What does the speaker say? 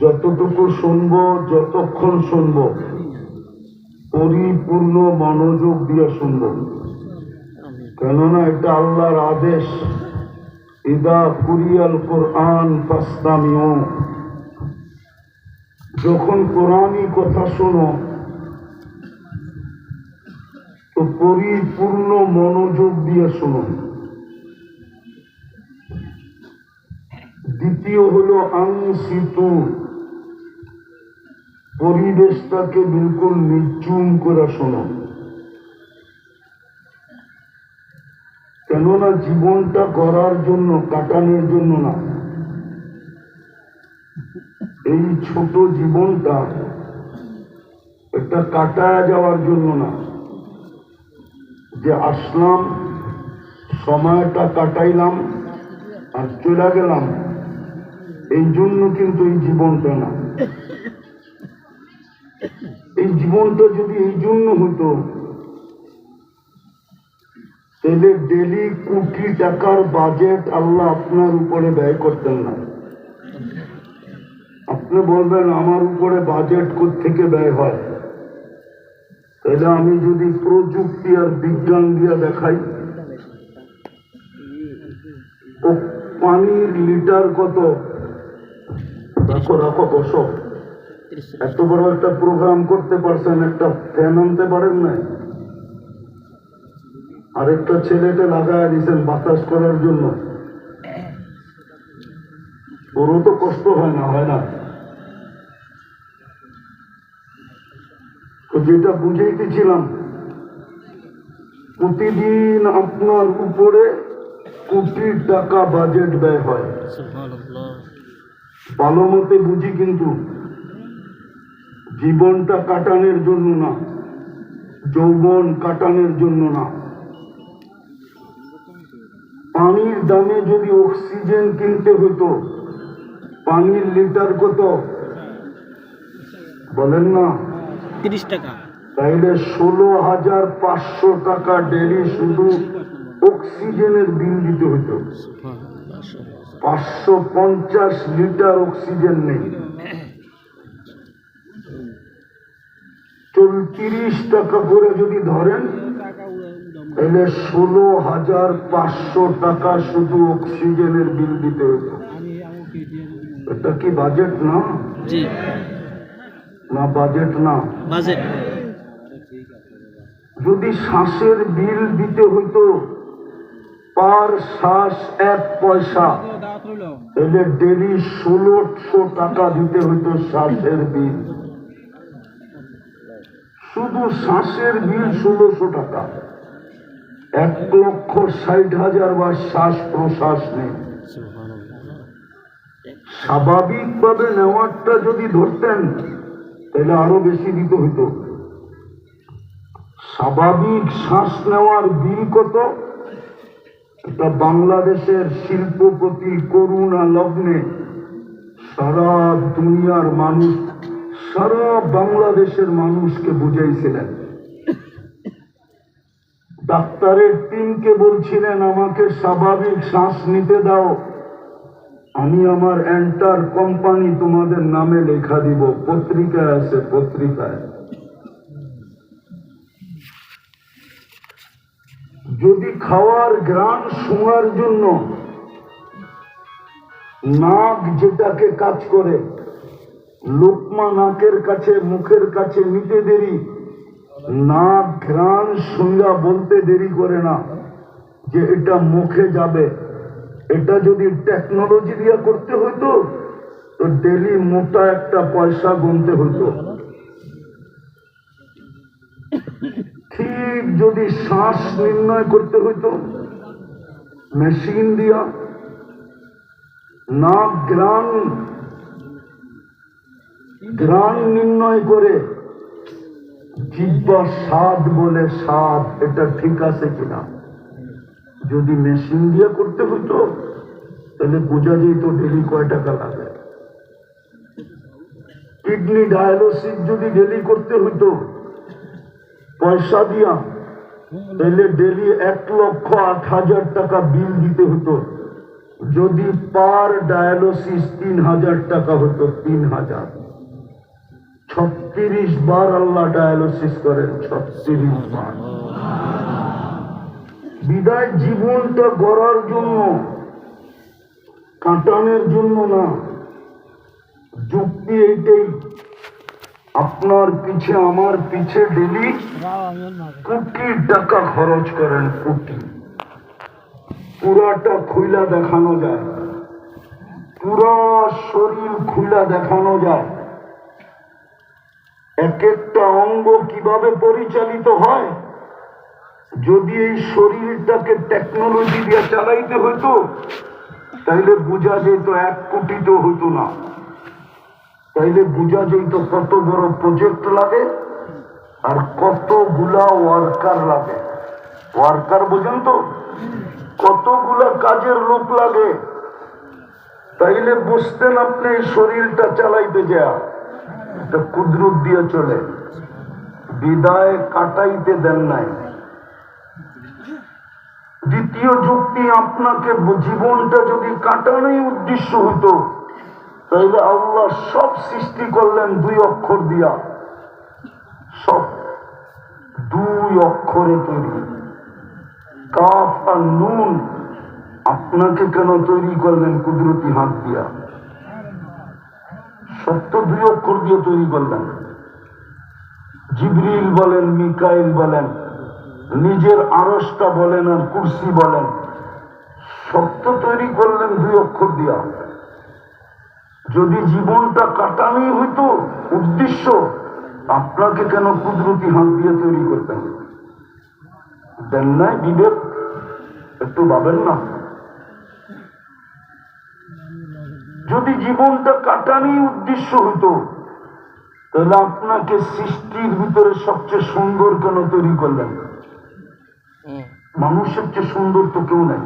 যতটুকু শুনব, যতক্ষণ শুনব, পরিপূর্ণ মনোযোগ দিয়ে শুনব। কেননা এটা আল্লাহর আদেশ। ইদা কুরিয়াল কোরআন ফাস্তামিও যখন কোরআনই কথা শোনো, তো পরিপূর্ণ মনোযোগ দিয়ে শোনো। দ্বিতীয় হলো আংসিতু পরিবেশটাকে বিলকুল নিচুম করে শোনো। কেননা জীবনটা করার জন্য, কাটানোর জন্য না। এই ছোট জীবনটা একটা কাটায় যাওয়ার জন্য না। যে আসলাম, সময়টা কাটাইলাম আর চলে গেলাম, এই জন্য কিন্তু এই জীবনটা না। এই জীবনটা যদি এই জন্য হতো তাহলে ডেলি কোটি টাকার বাজেট আল্লাহ আপনার উপরে ব্যয় করতেন না। আপনি বলবেন, আমার উপরে বাজেট থেকে ব্যয় হয়? তাহলে আমি যদি প্রযুক্তি আর বিজ্ঞান দিয়ে দেখাই, ও পানির লিটার কত? রাখো রাখো বসো। এত বড় একটা প্রোগ্রাম করতে পারছেন একটা ফ্যান আনতে পারেন না আরেকটা ছেলেকে লাগায় দিয়েছেন বাতাস করার জন্য। ওরও তো কষ্ট হয় না হয় না? তো যেটা বুঝাইতেছিলাম প্রতিদিন আপনার উপরে কোটি টাকা বাজেট ব্যয় হয়। ভালো মতে বুঝি কিন্তু। জীবনটা কাটানোর জন্য না যৌবন কাটানোর জন্য না। পানির দামে যদি অক্সিজেন কিনতে হতো পানির লিটার কত? বলেন না। তিরিশ টাকা। তাইলে ষোলো হাজার পাঁচশো টাকা ডেলি শুধু অক্সিজেনের বিল দিতে হতো পাঁচশো পঞ্চাশ লিটার অক্সিজেন নেই। চৌত্রিশ টাকা করে যদি ধরেন তাহলে ষোলো হাজার পাঁচশো টাকা শুধু অক্সিজেনের বিল দিতে হতো। এটা কি বাজেট না? না বাজেট না। বাজেট। যদি শ্বাসের বিল দিতে হইতো পার শ্বাস এক পয়সা তাহলে ডেলি ষোলোশো টাকা দিতে হইতো শ্বাসের বিল। শুধু শ্বাসের বিল ষোলোশো টাকা। এক লক্ষ ষাট হাজার বার শ্বাস প্রশ্বাস নেই। স্বাভাবিকভাবে নেওয়ারটা যদি ধরতেন, তাহলে আরও বেশি দিতে হইতো। স্বাভাবিক শ্বাস নেওয়ার বিল কত? এটা বাংলাদেশের শিল্পপতি করুণা লগ্নে সারা দুনিয়ার মানুষ সারা বাংলাদেশের মানুষকে বুঝাইছিলেন। ডাক্তারের টিমকে বলছিলেন, আমাকে স্বাভাবিক শ্বাস নিতে দাও। আমি আমার এন্টার কোম্পানি তোমাদের নামে লেখা দিব। পত্রিকায় আছে, পত্রিকায়। যদি খাওয়ার গ্রাম শোঁয়ার জন্য নাক যেটাকে কাজ করে লোকমা নাকের কাছে, মুখের কাছে নিতে দেরি। নাক ঘ্রাণ শুঙ্গা বলতে দেরি করে না যে এটা মুখে যাবে। এটা যদি টেকনোলজি দিয়ে করতে হইতো, তো ডেলি মোটা একটা পয়সা গুনতে হতো ঠিক যদি শ্বাস নির্ণয় করতে হইতো মেশিন দিয়া, নাক গ্রান গ্রান নির্ণয় করে জিব্বা স্বাদ বলে স্বাদ, এটা ঠিক আছে কিনা? যদি মেশিন দিয়ে করতে হতো, তাহলে বোঝা যেত ডেলি কয় টাকা লাগে। কিডনি ডায়ালিসিস যদি ডেলি করতে হতো, পয়সা দিয়া, তাহলে ডেলি এক লক্ষ আট হাজার টাকা বিল দিতে হতো। যদি পার ডায়ালিসিস তিন হাজার টাকা হতো, তিন হাজার। ছত্রিশ বার আল্লাহ ডায়ালিসিস করেন, ছত্রিশ বার। বিদায় জীবনটা গড়ার জন্য, কাটানোর জন্য না। যুক্তি এইটাই, আপনার পিছে আমার পিছে ডেলি কোটি টাকা খরচ করেন, কোটি। পুরাটা খুইলা দেখানো যায়। পুরা শরীর খুলা দেখানো যায়। এক একটা অঙ্গ কীভাবে পরিচালিত হয়? যদি এই শরীরটাকে টেকনোলজি দিয়ে চালাইতে হতো, তাইলে বোঝা যেত এক কোটি তো হতো না। তাইলে বোঝা যেত কত বড় প্রজেক্ট লাগে আর কতগুলা ওয়ার্কার লাগে। ওয়ার্কার বোঝেন তো? কতগুলা কাজের লোক লাগে। তাইলে বুঝতেন আপনি শরীরটা চালাইতে যা এটা কুদরত দিয়ে চলে। বিদায় কাটাইতে দেন নাই। দ্বিতীয় যুক্তি আপনাকে জীবনটা যদি কাটানোই উদ্দেশ্য হতো তাহলে আল্লাহ সব সৃষ্টি করলেন দুই অক্ষর দিয়া। সব দুই অক্ষরে তৈরি। কাফ আর নুন, আপনাকে কেন তৈরি করলেন কুদরতি হাত দিয়া? তো দুই অক্ষর দিয়ে তৈরি করলেন। জিবরিল বলেন, মিকাইল বলেন, নিজের আড়সটা বলেন আর কুর্সি বলেন। সত্য তৈরি করলেন দুই অক্ষর দিয়া। যদি জীবনটা কাটানোই হইতো, উদ্দেশ্য আপনাকে কেন কুদরতি হাত দিয়ে তৈরি করতেন? দেন নাই বিবেক, একটু ভাবেন না। যদি জীবনটা কাটানি উদ্দেশ্য হতো তাহলে আপনাকে সৃষ্টির ভিতরে সবচেয়ে সুন্দর কেন তৈরি করলেন? মানুষ মানুষের চেয়ে সুন্দর তো কেউ নাই।